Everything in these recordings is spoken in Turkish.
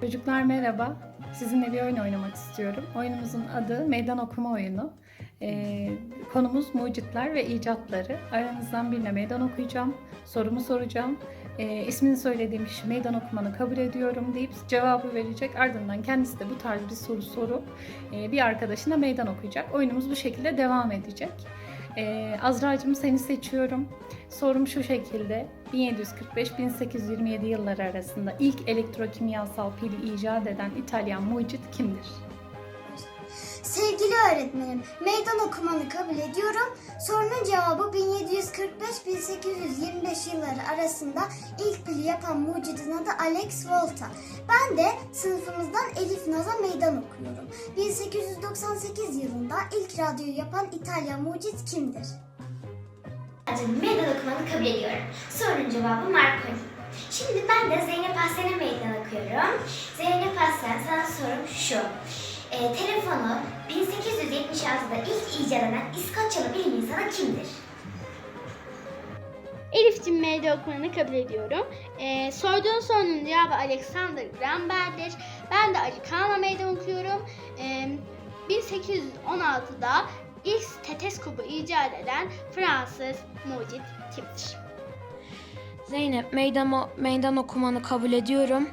Çocuklar merhaba. Sizinle bir oyun oynamak istiyorum. Oyunumuzun adı Meydan Okuma Oyunu. Ee, konumuz mucitler ve icatları. Aranızdan birine meydan okuyacağım. Sorumu soracağım. Ee, ismini söylediğim kişi meydan okumanı kabul ediyorum deyip cevabı verecek. Ardından kendisi de bu tarz bir soru sorup e, bir arkadaşına meydan okuyacak. Oyunumuz bu şekilde devam edecek. Ee, Azra'cığım seni seçiyorum. Sorum şu şekilde. 1745-1827 yılları arasında ilk elektrokimyasal pili icat eden İtalyan mucit kimdir? Sevgili öğretmenim, meydan okumanı kabul ediyorum. Sorunun cevabı 1745-1825 yılları arasında ilk pili yapan mucidin adı Alex Volta. Ben de sınıfımızdan Elif Naz'a meydan okuyorum. 1898 yılında ilk radyoyu yapan İtalyan mucit kimdir? Canım meydan okumanı kabul ediyorum. Sorunun cevabı Marconi. Şimdi ben de Zeynep Aslen'e meydan okuyorum. Zeynep Aslen sana sorum şu. Ee, telefonu 1876'da ilk icat eden İskoçyalı bilim insanı kimdir? Elif'cim meydan okumanı kabul ediyorum. Ee, sorduğun sorunun cevabı Alexander Graham Bell'dir. Ben de Ali Kaan'a meydan okuyorum. Ee, 1816'da ilk steteskopu icat eden Fransız mucit kimdir? Zeynep meydan, meydan okumanı kabul ediyorum.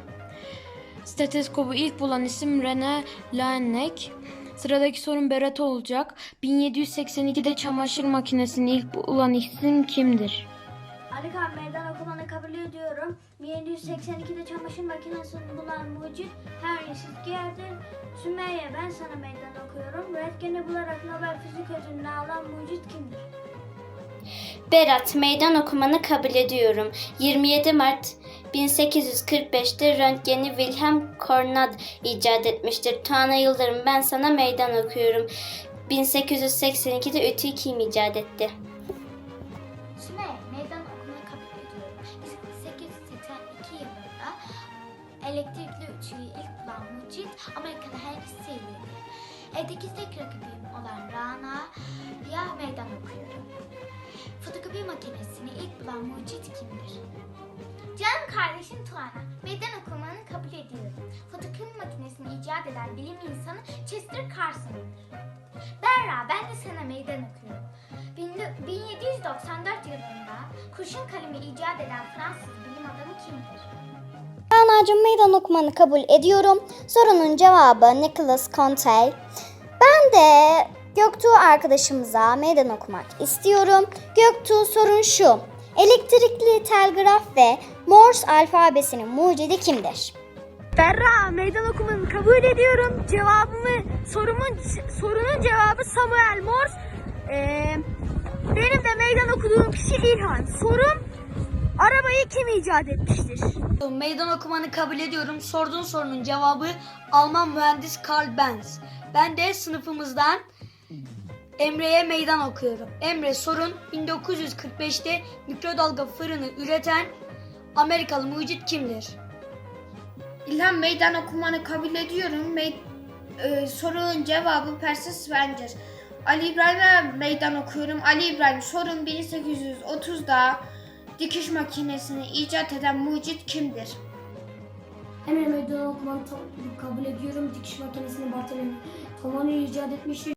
Stetoskopu ilk bulan isim René Laennec. Sıradaki sorun Berat olacak. 1782'de çamaşır makinesini ilk bulan isim kimdir? Alikan meydan okumanı kabul ediyorum. 1782'de çamaşır makinesini bulan mucit Henry Sitgier'dir. Sümeyye ben sana meydan okuyorum. Röntgeni bularak Nobel Fizik Ödülünü alan mucit kimdir? Berat, meydan okumanı kabul ediyorum. 27 Mart 1845'te röntgeni Wilhelm Cornad icat etmiştir. Tuana Yıldırım, ben sana meydan okuyorum. 1882'de ütüyü kim icat etti? Elektrikli ütüyü ilk bulan mucit Amerikalı Henry Seeley'di. Evdeki tek rakibim olan Rana'ya meydan okuyorum. Fotokopi makinesini ilk bulan mucit kimdir? Canım kardeşim Tuana, meydan okumanı kabul ediyorum. Fotokopi makinesini icat eden bilim insanı Chester Carson'dır. Berra, ben de sana meydan okuyorum. 1794 yılında kurşun kalemi icat eden Fransız bilim adamı kimdir? Rana'cığım meydan okumanı kabul ediyorum. Sorunun cevabı Nicholas Conte. Ben de Göktuğ arkadaşımıza meydan okumak istiyorum. Göktuğ sorun şu. Elektrikli telgraf ve Morse alfabesinin mucidi kimdir? Berra meydan okumanı kabul ediyorum. Cevabımı sorumun sorunun cevabı Samuel Morse. Ee, benim de meydan okuduğum kişi İlhan. Sorum arabayı kim icat etmiştir? Meydan okumanı kabul ediyorum. Sorduğun sorunun cevabı Alman mühendis Karl Benz. Ben de sınıfımızdan Emre'ye meydan okuyorum. Emre sorun 1945'te mikrodalga fırını üreten Amerikalı mucit kimdir? İlhan meydan okumanı kabul ediyorum. Mey- e, sorunun cevabı Persis Spencer. Ali İbrahim'e meydan okuyorum. Ali İbrahim sorun 1830'da dikiş makinesini icat eden mucit kimdir? Emre meydan okumanı kabul ediyorum. Dikiş makinesini Bartolome Tomoni icat etmiştir.